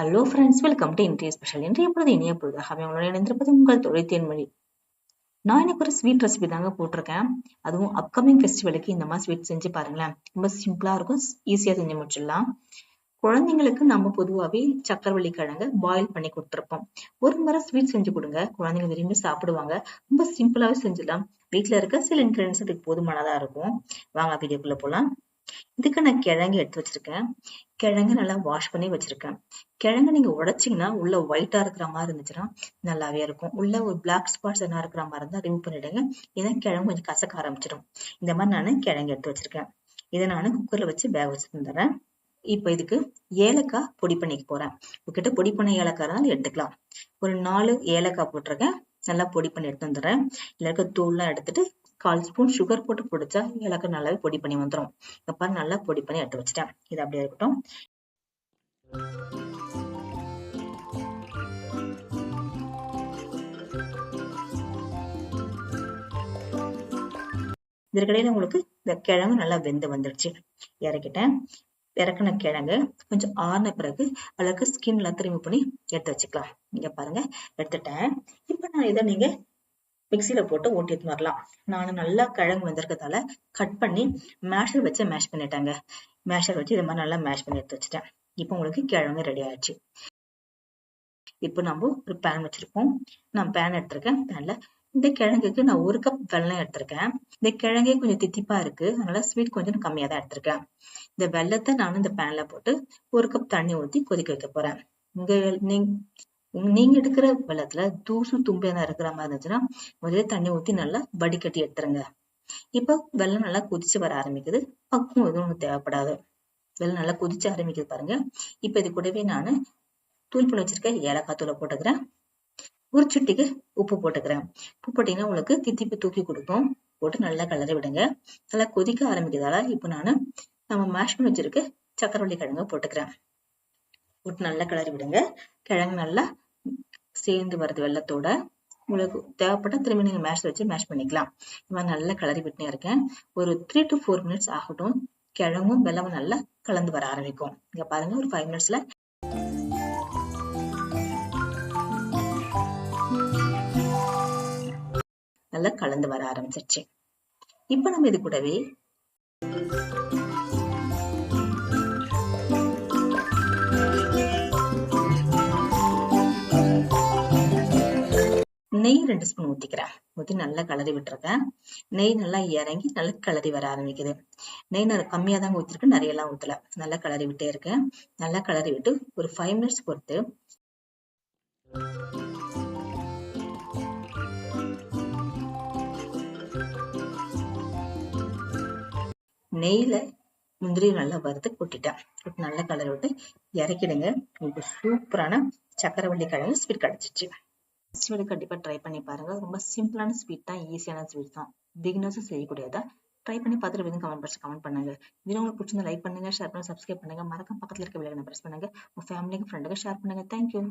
Hello friends welcome to இன்றைய special இன்றைய பொழுது இனிய பொழுதாக உங்களோட இணைந்திருப்பது உங்கள் தொழில் தேன்மொழி. நான் இன்னைக்கு ஒரு ஸ்வீட் ரெசிபி தாங்க போட்டிருக்கேன். அதுவும் அப்கமிங் ஃபெஸ்டிவலுக்கு இந்த மாதிரி ஸ்வீட் செஞ்சு பாருங்களேன். ரொம்ப சிம்பிளா இருக்கும் ஈஸியா செஞ்சு முடிச்சிடலாம். குழந்தைங்களுக்கு நம்ம பொதுவாகவே சக்கரவள்ளி கிழங்கு பாயில் பண்ணி கொடுத்துருப்போம். ஒரு முறை ஸ்வீட் செஞ்சு கொடுங்க. குழந்தைங்க விரும்பி சாப்பிடுவாங்க. ரொம்ப சிம்பிளாவே செஞ்சிடலாம். வீட்டுல இருக்க சில இன்க்ரீடியன்ஸ் அதுக்கு போதுமானதா இருக்கும். வாங்க வீடியோக்குள்ள போலாம். இதுக்கு நான் கிழங்கு எடுத்து வச்சிருக்கேன். கிழங்கு நல்லா வாஷ் பண்ணி வச்சிருக்கேன். கிழங்கு நீங்க உடைச்சிங்கன்னா உள்ள ஒயிட்டா இருக்கிற மாதிரி இருந்துச்சுன்னா நல்லாவே இருக்கும். உள்ள ஒரு பிளாக் ஸ்பாட்ஸ் என்ன இருக்கிற மாதிரி இருந்தா ரிமூவ் பண்ணிடுங்க. ஏன்னா கிழங்கு கொஞ்சம் கசக்க ஆரம்பிச்சிடும். இந்த மாதிரி நான் கிழங்கு எடுத்து வச்சிருக்கேன். இதை நான் குக்கர்ல வச்சு வேக வச்சு தந்துடுறேன் இப்போ இதுக்கு ஏலக்காய் பொடி பண்ணிக்க போறேன். உங்ககிட்ட பொடி பண்ண ஏலக்காய் இருந்தாலும் எடுத்துக்கலாம். ஒரு நாலு ஏலக்காய் போட்டிருக்கேன். நல்லா பொடி பண்ணி எடுத்து வந்துடுறேன். இல்லை இருக்க தூள்லாம் எடுத்துட்டு கால் ஸ்பூன் சுகர் போட்டு பிடிச்சா ஏலக்காய் நல்லாவே பொடி பண்ணி வந்துடும் பாரு நல்லா பொடி பண்ணி எடுத்து வச்சுட்டேன். இது அப்படியே இருக்கட்டும். இதற்கிடையில உங்களுக்கு இந்த கிழங்கு நல்லா வெந்து வந்துடுச்சு இறக்கிட்டேன். இறக்குன கிழங்கு கொஞ்சம் ஆறின பிறகு அளவுக்கு ஸ்கின் எல்லாம் திரும்பி பண்ணி எடுத்து வச்சுக்கலாம். நீங்க பாருங்க எடுத்துட்டேன். இப்ப நான் இதை நீங்க மிக்சியில போட்டு ஓட்டிட்டு வரலாம். நானும் நல்லா கிழங்கு வந்திருக்கிறதால கட் பண்ணி மேஷர் வச்சு மேஷ் பண்ணிட்டாங்க. மேஷர் வச்சு இது மாதிரி நல்லா மேஷ் பண்ணி எடுத்து வச்சுட்டேன். இப்போ உங்களுக்கு கிழங்கு ரெடி ஆயிடுச்சு. இப்போ நம்ம ஒரு பேன் வச்சிருப்போம். நான் பேன் எடுத்திருக்கேன். பேன்ல இந்த கிழங்குக்கு நான் ஒரு கப் வெள்ளம் எடுத்திருக்கேன். இந்த கிழங்கே கொஞ்சம் தித்திப்பா இருக்கு. அதனால ஸ்வீட் கொஞ்சம் கம்மியா தான் எடுத்திருக்கேன். இந்த வெள்ளத்தை நானும் இந்த பேன்ல போட்டு ஒரு கப் தண்ணி ஊத்தி கொதிக்க வைக்க போறேன். இங்க நீங்க நீங்க எடுக்கிற வெள்ளத்துல தூசு தும்பு இருக்கிற மாதிரி இருந்துச்சுன்னா முதல்ல தண்ணி ஊத்தி நல்லா வடிகட்டி எடுத்துருங்க. இப்போ வெள்ளம் நல்லா கொதிச்சு வர ஆரம்பிக்குது. பக்குவம் எதுவும் தேவைப்படாது. வெள்ளம் நல்லா கொதிச்சு ஆரம்பிக்குது பாருங்க. இப்ப இது கூடவே நான் தூள் பண்ணி வச்சிருக்க ஏலக்காய் தூளை போட்டுக்கிறேன். ஒரு சுட்டிக்கு உப்பு போட்டுக்கிறேன். உப்பு போட்டீங்கன்னா உங்களுக்கு தித்திப்பு தூக்கி கொடுக்கும். போட்டு நல்லா கலரை விடுங்க. நல்லா கொதிக்க ஆரம்பிக்கிறதால இப்போ நான் நம்ம மேஷ் பண்ணி வச்சிருக்க சக்கரவள்ளி கிழங்கு போட்டுக்கிறேன். போட்டு நல்லா கிளறி விடுங்க. கிழங்கு நல்லா சேர்ந்து வருது வெள்ளத்தோட. உங்களுக்கு தேவைப்பட்ட திரும்பி நீங்கள் மேஷ் வச்சு மேஷ் பண்ணிக்கலாம். இந்த மாதிரி நல்லா கிளறி விட்டுனே இருக்கேன். ஒரு த்ரீ டு ஃபோர் மினிட்ஸ் ஆகட்டும். கிழங்கும் வெள்ளமும் நல்லா கலந்து வர ஆரம்பிக்கும். இங்க பாருங்க ஒரு ஃபைவ் மினிட்ஸ்ல நல்லா கலந்து வர ஆரம்பிச்சிருச்சு. இப்போ நம்ம இது கூடவே நெய் ரெண்டு ஸ்பூன் ஊத்திக்கிறேன். ஊத்தி நல்லா கலரி விட்டுருக்கேன். நெய் நல்லா இறங்கி நல்லா கலரி வர ஆரம்பிக்குது. நெய் நான் கம்மியா தான் ஊத்திருக்கேன். நிறைய எல்லாம் நல்லா கலரி விட்டே இருக்கேன். நல்லா கலரி விட்டு ஒரு ஃபைவ் மினிட்ஸ் பொறுத்து நெய்ல முந்திரி நல்லா வறுத்து கொட்டிட்டேன். நல்லா கலர் விட்டு இறக்கிடுங்க. உங்களுக்கு சூப்பரான சக்கரவள்ளி கிழங்கு ஸ்வீட் கிடைச்சிச்சு. ஸ்வீட் கண்டிப்பா ட்ரை பண்ணி பாருங்க. ரொம்ப சிம்பிளான ஸ்வீட் தான் ஈஸியான ஸ்வீட் தான். பிகினர்ஸும் செய்யக்கூடியதா? ட்ரை பண்ணி பார்த்துட்டு வந்து கமெண்ட் பாக்ஸ் கமெண்ட் பண்ணுங்க. இது உங்களுக்கு பிடிச்சிருந்தா லைக் பண்ணுங்க ஷேர் பண்ணுங்க சப்ஸ்கிரைப் பண்ணுங்க. மறக்காம பக்கத்துல இருக்க விளையாட ப்ரெஸ் பண்ணுங்க. உங்க ஃபேமிலிக்கு ஃப்ரெண்டுக்கு ஷேர் பண்ணுங்க. தேங்க்யூ